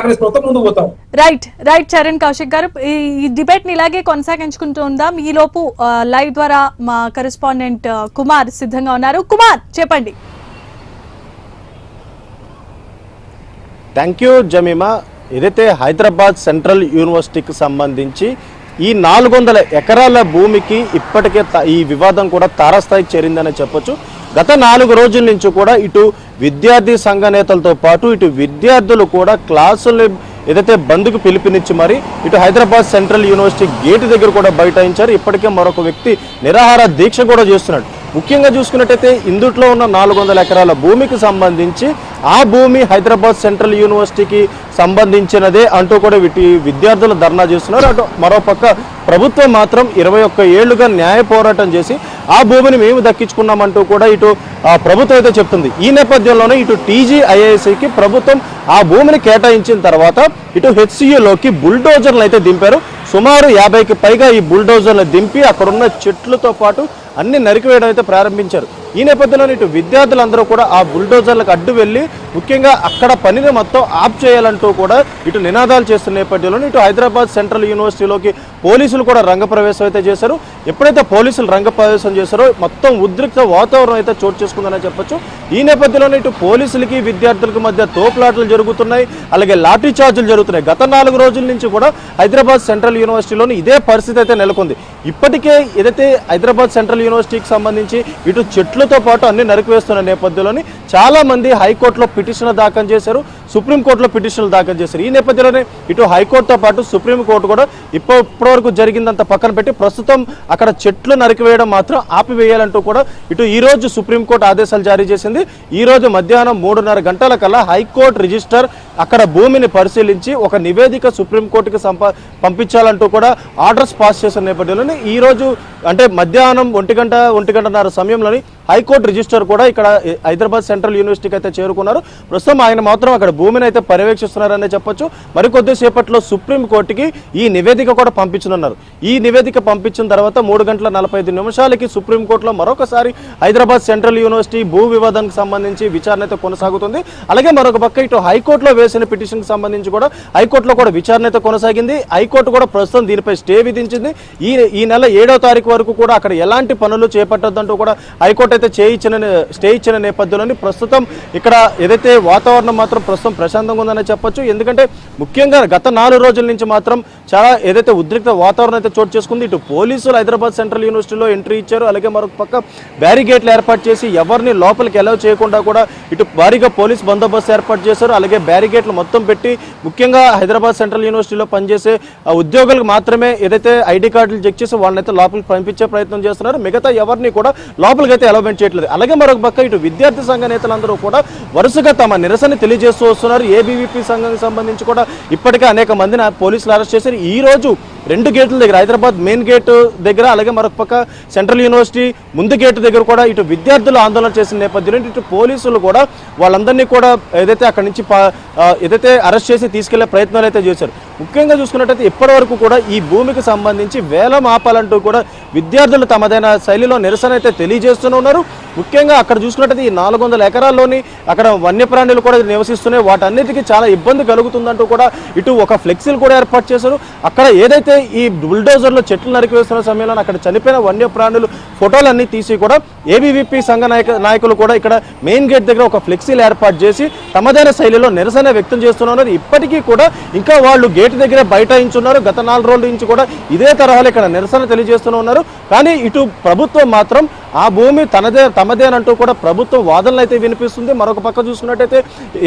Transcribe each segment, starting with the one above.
కాంగ్రెస్ ప్రభుత్వం ముందుకు పోతాం. రైట్ రైట్ చరణ్ కౌశిక్ గారు. ఈ- డిబేట్ని ఇలాగే కొనసాగించుకుంటూ ఉందాం. ఈ లోపు లైవ్ ద్వారా మా కరెస్పాండెంట్ కుమార్ సిద్ధంగా ఉన్నారు. కుమార్ చెప్పండి. థ్యాంక్ యూ జమీమా ఏదైతే హైదరాబాద్ సెంట్రల్ యూనివర్సిటీకి సంబంధించి ఈ నాలుగు వందల ఎకరాల భూమికి ఇప్పటికే ఈ వివాదం కూడా తారస్థాయికి చేరిందని చెప్పొచ్చు. గత నాలుగు రోజుల నుంచి కూడా ఇటు విద్యార్థి సంఘ నేతలతో పాటు ఇటు విద్యార్థులు కూడా క్లాసులు ఏదైతే బంద్కు పిలుపునిచ్చి మరి ఇటు హైదరాబాద్ సెంట్రల్ యూనివర్సిటీ గేట్ దగ్గర కూడా బైఠాయించారు. ఇప్పటికే మరొక వ్యక్తి నిరాహార దీక్ష కూడా చేస్తున్నాడు. ముఖ్యంగా చూసుకున్నట్టయితే ఇందుట్లో ఉన్న నాలుగు వందల ఎకరాల భూమికి సంబంధించి ఆ భూమి హైదరాబాద్ సెంట్రల్ యూనివర్సిటీకి సంబంధించినదే అంటూ కూడా వీటి విద్యార్థులు ధర్నా చేస్తున్నారు. అటు మరోపక్క ప్రభుత్వం మాత్రం ఇరవై ఒక్క ఏళ్ళుగా న్యాయ పోరాటం చేసి ఆ భూమిని మేము దక్కించుకున్నామంటూ కూడా ఇటు ప్రభుత్వం అయితే చెప్తుంది. ఈ నేపథ్యంలోనే ఇటు టీజీఐఐసికి ప్రభుత్వం ఆ భూమిని కేటాయించిన తర్వాత ఇటు హెచ్సియులోకి బుల్డోజర్లు అయితే దింపారు. సుమారు యాభైకి పైగా ఈ బుల్డోజర్లు దింపి అక్కడున్న చెట్లతో పాటు అన్ని నరికివేయడం అయితే ప్రారంభించారు. ఈ నేపథ్యంలో ఇటు విద్యార్థులందరూ కూడా ఆ బుల్డోజర్లకు అడ్డు వెళ్ళి ముఖ్యంగా అక్కడ పనిని మొత్తం ఆప్ చేయాలంటూ కూడా ఇటు నినాదాలు చేస్తున్న నేపథ్యంలో ఇటు హైదరాబాద్ సెంట్రల్ యూనివర్సిటీలోకి పోలీసులు కూడా రంగప్రవేశం అయితే చేశారు. ఎప్పుడైతే పోలీసులు రంగప్రవేశం చేశారో మొత్తం ఉద్రిక్త వాతావరణం అయితే చోటు చేసుకుందని చెప్పొచ్చు. ఈ నేపథ్యంలోనే ఇటు పోలీసులకి విద్యార్థులకు మధ్య తోపులాటలు జరుగుతున్నాయి. అలాగే లాఠీ చార్జీలు జరుగుతున్నాయి. గత నాలుగు రోజుల నుంచి కూడా హైదరాబాద్ సెంట్రల్ యూనివర్సిటీలోని ఇదే పరిస్థితి అయితే నెలకొంది. ఇప్పటికే ఏదైతే హైదరాబాద్ సెంట్రల్ యూనివర్సిటీకి సంబంధించి ఇటు చెట్లతో పాటు అన్ని నరికివేస్తున్న నేపథ్యంలోని చాలా మంది హైకోర్టులో పిటిషన్లు దాఖలు చేశారు సుప్రీంకోర్టులో పిటిషన్లు దాఖలు చేశారు. ఈ నేపథ్యంలోనే ఇటు హైకోర్టుతో పాటు సుప్రీంకోర్టు కూడా ఇప్ప ఇప్పటివరకు జరిగిందంత పక్కన పెట్టి ప్రస్తుతం అక్కడ చెట్లు నరికివేయడం మాత్రం ఆపివేయాలంటూ కూడా ఇటు ఈ రోజు సుప్రీంకోర్టు ఆదేశాలు జారీ చేసింది. ఈ రోజు మధ్యాహ్నం మూడున్నర గంటల కల్లా హైకోర్టు రిజిస్టర్ అక్కడ భూమిని పరిశీలించి ఒక నివేదిక సుప్రీంకోర్టుకి సంప చేయాలంటూ కూడా ఆర్డర్స్ పాస్ చేసిన నేపథ్యంలోనే ఈ రోజు అంటే మధ్యాహ్నం ఒంటి గంట ఒంటి గంటన్నర సమయంలోని హైకోర్టు రిజిస్టర్ కూడా ఇక్కడ హైదరాబాద్ సెంట్రల్ యూనివర్సిటీకి అయితే చేరుకున్నారు. ప్రస్తుతం ఆయన మాత్రం అక్కడ భూమిని అయితే పర్యవేక్షిస్తున్నారనే చెప్పొచ్చు. మరికొద్దిసేపట్లో సుప్రీంకోర్టుకి సుప్రీం కోర్టుకి ఈ నివేదిక కూడా పంపించనున్నారు. ఈ నివేదిక పంపించిన తర్వాత మూడు గంటల నలభై ఐదు నిమిషాలకి సుప్రీం కోర్టులో మరొకసారి హైదరాబాద్ సెంట్రల్ యూనివర్సిటీ భూ వివాదానికి సంబంధించి విచారణ అయితే కొనసాగుతుంది. అలాగే మరొక పక్క ఇటు హైకోర్టులో వేసిన పిటిషన్కి సంబంధించి కూడా హైకోర్టులో కూడా విచారణ అయితే కొనసాగింది. హైకోర్టు కూడా ప్రస్తుతం దీనిపై స్టే విధించింది. ఈ ఈ నెల ఏడో తారీఖు వరకు కూడా అక్కడ ఎలాంటి పనులు చేపట్టద్దంటూ కూడా హైకోర్టు అయితే చేయించిన స్టే ఇచ్చిన నేపథ్యంలోని ప్రస్తుతం ఇక్కడ ఏదైతే వాతావరణం మాత్రం ప్రస్తుతం ప్రశాంతంగా ఉందని చెప్పొచ్చు. ఎందుకంటే ముఖ్యంగా గత నాలుగు రోజుల నుంచి మాత్రం చాలా ఏదైతే ఉద్రిక్త వాతావరణం అయితే చోటు చేసుకుంది ఇటు పోలీసులు హైదరాబాద్ సెంట్రల్ యూనివర్సిటీలో ఎంట్రీ ఇచ్చారు. అలాగే మరొక పక్క బ్యారిగేట్లు ఏర్పాటు చేసి ఎవరిని లోపలికి అలౌ చేయకుండా కూడా ఇటు భారీగా పోలీస్ బందోబస్తు ఏర్పాటు చేశారు. అలాగే బ్యారిగేట్లు మొత్తం పెట్టి ముఖ్యంగా హైదరాబాద్ సెంట్రల్ యూనివర్సిటీలో పనిచేసే ఉద్యోగులకు మాత్రమే ఏదైతే ఐడి కార్డులు చెక్ చేసి వాళ్ళని అయితే లోపలికి పంపించే ప్రయత్నం చేస్తున్నారు. మిగతా ఎవరిని కూడా లోపలికి అయితే అలౌమెంట్ చేయట్లేదు. అలాగే మరొక పక్క ఇటు విద్యార్థి సంఘ నేతలందరూ కూడా వరుసగా తమ నిరసన తెలియజేస్తూ వస్తున్నారు. ఏబీవీపీ సంఘానికి సంబంధించి కూడా ఇప్పటికే అనేక మందిని పోలీసులు అరెస్ట్ చేశారు. ఈ రోజు రెండు గేట్ల దగ్గర హైదరాబాద్ మెయిన్ గేట్ దగ్గర అలాగే మరొక పక్క సెంట్రల్ యూనివర్సిటీ ముందు గేట్ దగ్గర కూడా ఇటు విద్యార్థులు ఆందోళన చేసిన నేపథ్యంలో ఇటు పోలీసులు కూడా వాళ్ళందరినీ కూడా ఏదైతే అక్కడి నుంచి పా- ఏదైతే అరెస్ట్ చేసి తీసుకెళ్ళే ప్రయత్నాలు అయితే చేశారు. ముఖ్యంగా చూసుకున్నట్టయితే ఇప్పటి వరకు కూడా ఈ భూమికి సంబంధించి వేలం ఆపాలంటూ కూడా విద్యార్థులు తమదైన శైలిలో నిరసన అయితే తెలియజేస్తూనే ఉన్నారు. ముఖ్యంగా అక్కడ చూసుకున్నట్టయితే ఈ నాలుగు వందల ఎకరాల్లోని అక్కడ వన్యప్రాణులు కూడా నివసిస్తున్నాయి. వాటన్నిటికీ చాలా ఇబ్బంది కలుగుతుందంటూ కూడా ఇటు ఒక ఫ్లెక్సీలు కూడా ఏర్పాటు చేశారు. అక్కడ ఏదైతే ఈ బుల్డోజర్లో చెట్లు నరికివేస్తున్న సమయంలో అక్కడ చనిపోయిన వన్యప్రాణులు ఫోటోలన్నీ తీసి కూడా ఏబీవీపీ సంఘ నాయక నాయకులు కూడా ఇక్కడ మెయిన్ గేట్ దగ్గర ఒక ఫ్లెక్సీలు ఏర్పాటు చేసి తమదైన శైలిలో నిరసన వ్యక్తం చేస్తున్నారు. ఇప్పటికీ కూడా ఇంకా వాళ్ళు గేట్ దగ్గర బైఠాయించున్నారు. గత నాలుగు రోజుల నుంచి కూడా ఇదే తరహాలో ఇక్కడ నిరసన తెలియజేస్తూనే ఉన్నారు. కానీ ఇటు ప్రభుత్వం మాత్రం ఆ భూమి తనదే తమదేనంటూ కూడా ప్రభుత్వం వాదనలు అయితే వినిపిస్తుంది. మరొక పక్క చూసుకున్నట్టయితే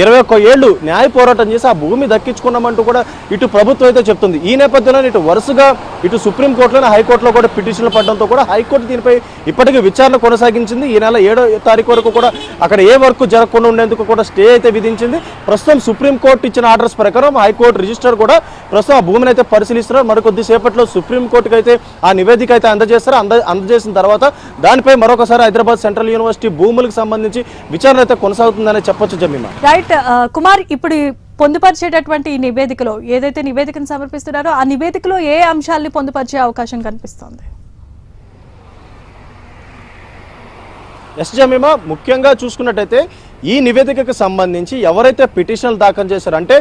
ఇరవై ఒక్క ఏళ్ళు న్యాయ పోరాటం చేసి ఆ భూమి దక్కించుకున్నామంటూ కూడా ఇటు ప్రభుత్వం అయితే చెప్తుంది. ఈ నేపథ్యంలో ఇటు వరుసగా ఇటు సుప్రీంకోర్టులోనే హైకోర్టులో కూడా పిటిషన్లు పడడంతో కూడా హైకోర్టు దీనిపై ఇప్పటికీ విచారణ కొనసాగించింది. ఈ నెల ఏడో తారీఖు వరకు కూడా అక్కడ ఏ వర్క్ జరగకుండా ఉండేందుకు కూడా స్టే అయితే విధించింది. ప్రస్తుతం సుప్రీంకోర్టు ఇచ్చిన ఆర్డర్స్ ప్రకారం హైకోర్టు రిజిస్టర్ కూడా ప్రస్తుతం ఆ భూమిని అయితే పరిశీలిస్తున్నారు. మరికొద్దిసేపట్లో సుప్రీంకోర్టుకు అయితే ఆ నివేదిక అయితే అందజేస్తారు. అంద అందజేసిన తర్వాత దానిపై మరొకసారి హైదరాబాద్ సెంట్రల్ యూనివర్సిటీ భూములకు సంబంధించి విచారణ అయితే కొనసాగుతుందనే చెప్పొచ్చు జమీమా. రైట్ ఆ, కుమార్ ఇప్పుడు పొందుపరిచేటటువంటి ఈ నివేదికలో ఏదైతే నివేదికను సమర్పిస్తున్నారో ఆ నివేదికలో ఏ అంశాల్ని పొందుపరిచే అవకాశం కనిపిస్తోంది? ఎస్ జమీమా ముఖ్యంగా చూసుకున్నట్టయితే ఈ నివేదికకు సంబంధించి ఎవరైతే పిటిషన్లు దాఖలు చేశారో అంటే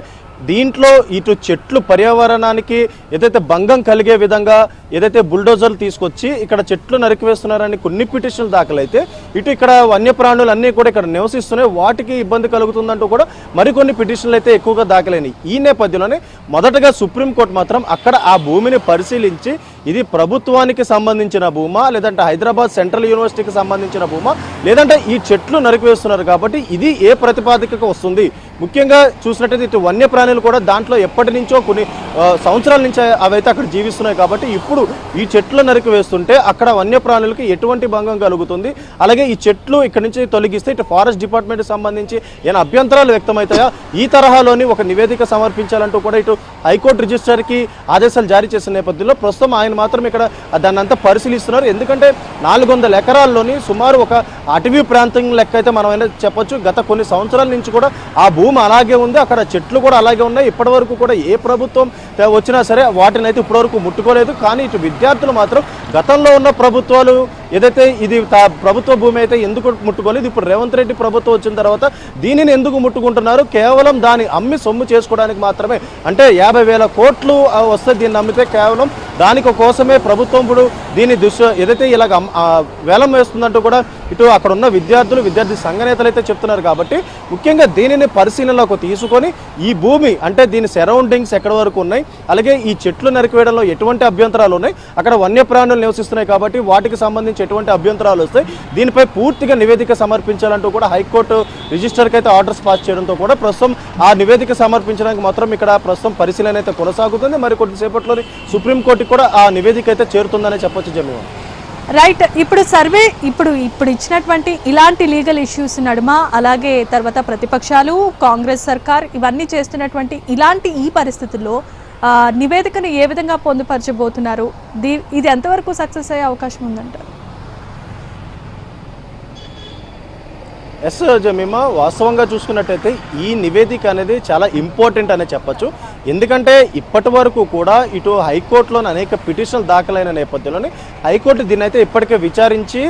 దీంట్లో ఇటు చెట్లు పర్యావరణానికి ఏదైతే భంగం కలిగే విధంగా ఏదైతే బుల్డోజర్లు తీసుకొచ్చి ఇక్కడ చెట్లు నరికివేస్తున్నారని కొన్ని పిటిషన్లు దాఖలైతే ఇటు ఇక్కడ వన్యప్రాణులు అన్నీ కూడా ఇక్కడ నివసిస్తున్నాయి. వాటికి ఇబ్బంది కలుగుతుందంటూ కూడా మరికొన్ని పిటిషన్లు అయితే ఎక్కువగా దాఖలైనవి ఈ నేపథ్యంలోనే మొదటగా సుప్రీంకోర్టు మాత్రం అక్కడ ఆ భూమిని పరిశీలించి ఇది ప్రభుత్వానికి సంబంధించిన భూమా లేదంటే హైదరాబాద్ సెంట్రల్ యూనివర్సిటీకి సంబంధించిన భూమా లేదంటే ఈ చెట్లు నరికివేస్తున్నారు కాబట్టి ఇది ఏ ప్రతిపాదికకు వస్తుంది? ముఖ్యంగా చూసినట్టయితే ఇటు వన్యప్రాణులు కూడా దాంట్లో ఎప్పటి నుంచో కొన్ని సంవత్సరాల నుంచి అవైతే అక్కడ జీవిస్తున్నాయి కాబట్టి ఇప్పుడు ఈ చెట్లు నరికి వేస్తుంటే అక్కడ వన్యప్రాణులకి ఎటువంటి భంగం కలుగుతుంది? అలాగే ఈ చెట్లు ఇక్కడ నుంచి తొలగిస్తే ఇటు ఫారెస్ట్ డిపార్ట్మెంట్ సంబంధించి ఏమైనా అభ్యంతరాలు వ్యక్తమవుతాయా? ఈ తరహాలోని ఒక నివేదిక సమర్పించాలంటూ కూడా ఇటు హైకోర్టు రిజిస్టర్కి ఆదేశాలు జారీ చేసిన నేపథ్యంలో ప్రస్తుతం ఆయన మాత్రం ఇక్కడ దాన్ని అంతా పరిశీలిస్తున్నారు. ఎందుకంటే నాలుగు వందల ఎకరాల్లోని సుమారు ఒక అటవీ ప్రాంతం లెక్క అయితే మనం అయినా చెప్పొచ్చు. గత కొన్ని సంవత్సరాల నుంచి కూడా ఆ భూమి అలాగే ఉంది అక్కడ చెట్లు కూడా అలాగే ఉన్నాయి. ఇప్పటి వరకు కూడా ఏ ప్రభుత్వం వచ్చినా సరే వాటిని అయితే ఇప్పటివరకు ముట్టుకోలేదు. కానీ ఇటు విద్యార్థులు మాత్రం గతంలో ఉన్న ప్రభుత్వాలు ఏదైతే ఇది తా- ప్రభుత్వ భూమి అయితే ఎందుకు ముట్టుకోలేదు ఇప్పుడు రేవంత్ రెడ్డి ప్రభుత్వం వచ్చిన తర్వాత దీనిని ఎందుకు ముట్టుకుంటున్నారు? కేవలం దాన్ని అమ్మి సొమ్ము చేసుకోవడానికి మాత్రమే. అంటే యాభై వేల కోట్లు వస్తే దీన్ని అమ్మితే కేవలం దానికి కోసమే ప్రభుత్వం ఇప్పుడు దీని దుష్ట ఏదైతే ఇలాగ వేలం వేస్తుందంటూ కూడా ఇటు అక్కడ ఉన్న విద్యార్థులు విద్యార్థి సంఘ నేతలు అయితే చెప్తున్నారు కాబట్టి ముఖ్యంగా దీనిని పరిశీలనలోకి తీసుకొని ఈ భూమి అంటే దీని సరౌండింగ్స్ ఎక్కడ వరకు ఉన్నాయి అలాగే ఈ చెట్లు నరికివేయడంలో ఎటువంటి అభ్యంతరాలు ఉన్నాయి అక్కడ వన్యప్రాణులు నివసిస్తున్నాయి కాబట్టి వాటికి సంబంధించి ఎటువంటి అభ్యంతరాలు వస్తాయి. దీనిపై పూర్తిగా నివేదిక సమర్పించాలంటూ కూడా హైకోర్టు రిజిస్టర్కి అయితే ఆర్డర్స్ పాస్ చేయడంతో కూడా ప్రస్తుతం ఆ నివేదిక సమర్పించడానికి మాత్రం ఇక్కడ ప్రస్తుతం పరిశీలన అయితే కొనసాగుతుంది. మరి కొద్దిసేపట్లోని సుప్రీంకోర్టుకి కూడా ఆ నివేదిక అయితే చేరుతుందనే చెప్పొచ్చు జమీవన్ రైట్. ఇప్పుడు సర్వే ఇప్పుడు ఇప్పుడు ఇచ్చినటువంటి ఇలాంటి లీగల్ ఇష్యూస్ నడుమ? అలాగే తర్వాత ప్రతిపక్షాలు కాంగ్రెస్ సర్కార్ ఇవన్నీ చేస్తున్నటువంటి ఇలాంటి ఈ పరిస్థితుల్లో నివేదికను ఏ విధంగా పొందుపరచబోతున్నారు? దీ ఇది ఎంతవరకు సక్సెస్ అయ్యే అవకాశం ఉందంటారు? ఎస్ జమీమా వాస్తవంగా చూసుకున్నట్టయితే ఈ నివేదిక అనేది చాలా ఇంపార్టెంట్ అనే చెప్పొచ్చు. ఎందుకంటే ఇప్పటి వరకు కూడా ఇటు హైకోర్టులోని అనేక పిటిషన్లు దాఖలైన నేపథ్యంలోని హైకోర్టు దీన్ని అయితే ఇప్పటికే విచారించి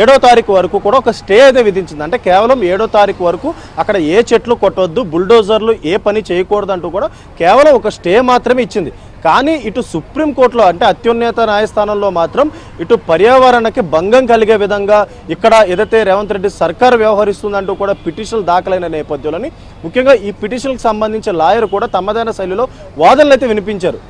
ఏడో తారీఖు వరకు కూడా ఒక స్టే అయితే విధించింది. అంటే కేవలం ఏడో తారీఖు వరకు అక్కడ ఏ చెట్లు కొట్టవద్దు బుల్డోజర్లు ఏ పని చేయకూడదు అంటూ కూడా కేవలం ఒక స్టే మాత్రమే ఇచ్చింది. కానీ ఇటు సుప్రీంకోర్టులో అంటే అత్యున్నత న్యాయస్థానంలో మాత్రం ఇటు పర్యావరణకి భంగం కలిగే విధంగా ఇక్కడ ఏదైతే రేవంత్ రెడ్డి సర్కార్ వ్యవహరిస్తుందంటూ కూడా పిటిషన్లు దాఖలైన నేపథ్యంలోని ముఖ్యంగా ఈ పిటిషన్కి సంబంధించిన లాయర్ కూడా తమదైన శైలిలో వాదనలు అయితే వినిపించారు.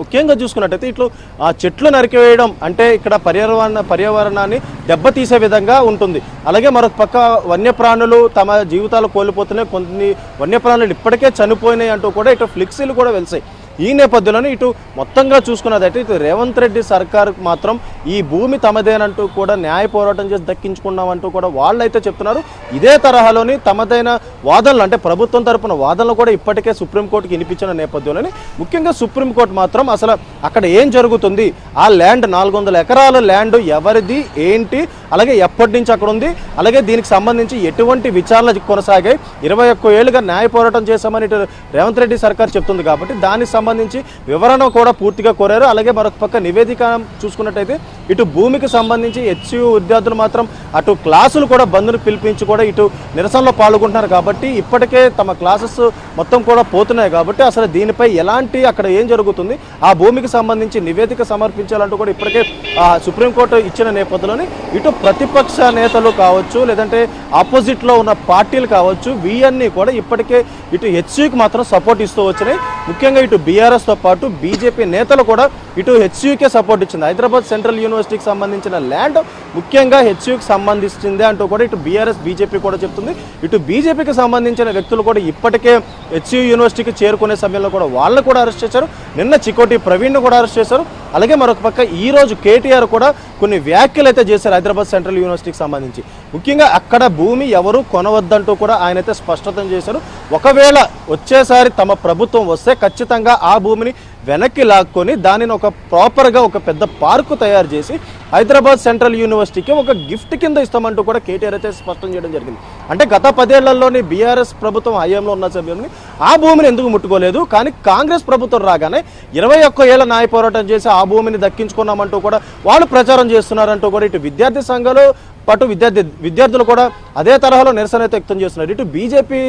ముఖ్యంగా చూసుకున్నట్టయితే ఇట్లు ఆ చెట్లు నరికివేయడం అంటే ఇక్కడ పర్యావరణ పర్యావరణాన్ని దెబ్బతీసే విధంగా ఉంటుంది. అలాగే మరొక పక్క వన్యప్రాణులు తమ జీవితాలు కోల్పోతున్నాయి కొన్ని వన్యప్రాణులు ఇప్పటికే చనిపోయినాయి అంటూ కూడా ఇటు ఫ్లెక్సీలు కూడా వెలిసాయి. ఈ నేపథ్యంలోనే ఇటు మొత్తంగా చూసుకున్నదైతే ఇటు రేవంత్ రెడ్డి సర్కార్ మాత్రం ఈ భూమి తమదేనంటూ కూడా న్యాయ పోరాటం చేసి దక్కించుకున్నామంటూ కూడా వాళ్ళైతే చెప్తున్నారు. ఇదే తరహాలోని తమదైన వాదనలు అంటే ప్రభుత్వం తరపున వాదనలు కూడా ఇప్పటికే సుప్రీంకోర్టుకి వినిపించిన నేపథ్యంలోనే ముఖ్యంగా సుప్రీంకోర్టు మాత్రం అసలు అక్కడ ఏం జరుగుతుంది? ఆ ల్యాండ్ నాలుగు వందల ఎకరాల ల్యాండ్ ఎవరిది? ఏంటి? అలాగే ఎప్పటి నుంచి అక్కడ ఉంది? అలాగే దీనికి సంబంధించి ఎటువంటి విచారణ కొనసాగాయి? ఇరవై ఒక్క ఏళ్ళుగా న్యాయ పోరాటం చేశామని ఇటు రేవంత్ రెడ్డి సర్కార్ చెప్తుంది కాబట్టి దానికి సంబంధించి వివరణ కూడా పూర్తిగా కోరారు. అలాగే మరొక పక్క నివేదిక చూసుకున్నట్టయితే ఇటు భూమికి సంబంధించి హెచ్యు విద్యార్థులు మాత్రం అటు క్లాసులు కూడా బంద్ను పిలిపించి కూడా ఇటు నిరసనలో పాల్గొంటున్నారు. కాబట్టి ఇప్పటికే తమ క్లాసెస్ మొత్తం కూడా పోతున్నాయి. కాబట్టి అసలు దీనిపై ఎలాంటి అక్కడ ఏం జరుగుతుంది? ఆ భూమికి సంబంధించి నివేదిక సమర్పించాలంటూ కూడా ఇప్పటికే ఆ, సుప్రీంకోర్టు ఇచ్చిన నేపథ్యంలోని ఇటు ప్రతిపక్ష నేతలు కావచ్చు లేదంటే ఆపోజిట్లో ఉన్న పార్టీలు కావచ్చు వీయన్నీ కూడా ఇప్పటికే ఇటు హెచ్యుకి మాత్రం సపోర్ట్ ఇస్తూ వచ్చినాయి. ముఖ్యంగా ఇటు బి టీఆర్ఎస్తో పాటు బీజేపీ నేతలు కూడా ఇటు హెచ్యుకే సపోర్ట్ ఇచ్చింది. హైదరాబాద్ సెంట్రల్ యూనివర్సిటీకి సంబంధించిన ల్యాండ్ ముఖ్యంగా హెచ్యుకి సంబంధించిందే అంటూ కూడా ఇటు బీఆర్ఎస్ బీజేపీ కూడా చెప్తుంది. ఇటు బీజేపీకి సంబంధించిన వ్యక్తులు కూడా ఇప్పటికే హెచ్యు యూనివర్సిటీకి చేరుకునే సమయంలో కూడా వాళ్ళని కూడా అరెస్ట్ చేశారు. నిన్న చికోటి ప్రవీణ్ను కూడా అరెస్ట్ చేశారు. అలాగే మరొక పక్క ఈ రోజు కేటీఆర్ కూడా కొన్ని వ్యాఖ్యలు అయితే చేశారు హైదరాబాద్ సెంట్రల్ యూనివర్సిటీకి సంబంధించి. ముఖ్యంగా అక్కడ భూమి ఎవరు కొనవద్దంటూ కూడా ఆయన అయితే స్పష్టత చేశారు. ఒకవేళ వచ్చేసారి తమ ప్రభుత్వం వస్తే ఖచ్చితంగా ఆ భూమిని వెనక్కి లాక్కొని దానిని ఒక ప్రాపర్గా ఒక పెద్ద పార్కు తయారు చేసి హైదరాబాద్ సెంట్రల్ యూనివర్సిటీకి ఒక గిఫ్ట్ కింద ఇస్తామంటూ కూడా కేటీఆర్ అయితే స్పష్టం చేయడం జరిగింది. అంటే గత పదేళ్ళలోని బీఆర్ఎస్ ప్రభుత్వం హయాంలో ఉన్న సమయంలో ఆ భూమిని ఎందుకు ముట్టుకోలేదు? కానీ కాంగ్రెస్ ప్రభుత్వం రాగానే ఇరవై ఒక్క ఏళ్ళ న్యాయ పోరాటం చేసి ఆ భూమిని దక్కించుకున్నామంటూ కూడా వాళ్ళు ప్రచారం చేస్తున్నారంటూ కూడా ఇటు విద్యార్థి సంఘాలు పాటు విద్యార్థి విద్యార్థులు కూడా అదే తరహాలో నిరసన అయితే వ్యక్తం చేస్తున్నారు. ఇటు బీజేపీ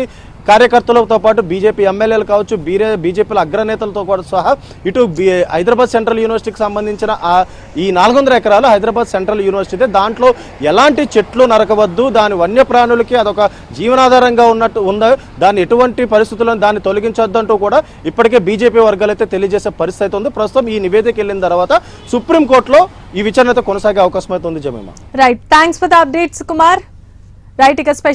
కార్యకర్తలతో పాటు బీజేపీ ఎమ్మెల్యేలు కావచ్చు బీరే బీజేపీల అగ్రనేతలతో కూడా సహా ఇటు హైదరాబాద్ సెంట్రల్ యూనివర్సిటీకి సంబంధించిన ఆ ఈ నాలుగు వందల ఎకరాలు హైదరాబాద్ సెంట్రల్ యూనివర్సిటీ దాంట్లో ఎలాంటి చెట్లు నరకవద్దు దాని వన్యప్రాణులకి అదొక జీవనాధారంగా ఉన్నట్టు ఉందా దాన్ని ఎటువంటి పరిస్థితులను దాన్ని తొలగించొద్దు అంటూ కూడా ఇప్పటికే బీజేపీ వర్గాలు అయితే తెలియజేసే పరిస్థితి అయితే ఉంది. ప్రస్తుతం ఈ నివేదిక వెళ్ళిన తర్వాత సుప్రీంకోర్టులో ఈ విచారణ అయితే కొనసాగే అవకాశం అయితే ఉంది జమీమా. రైట్ థ్యాంక్స్ కొత్త అప్డేట్స్ కుమార్. రైట్ ఇక స్పెషల్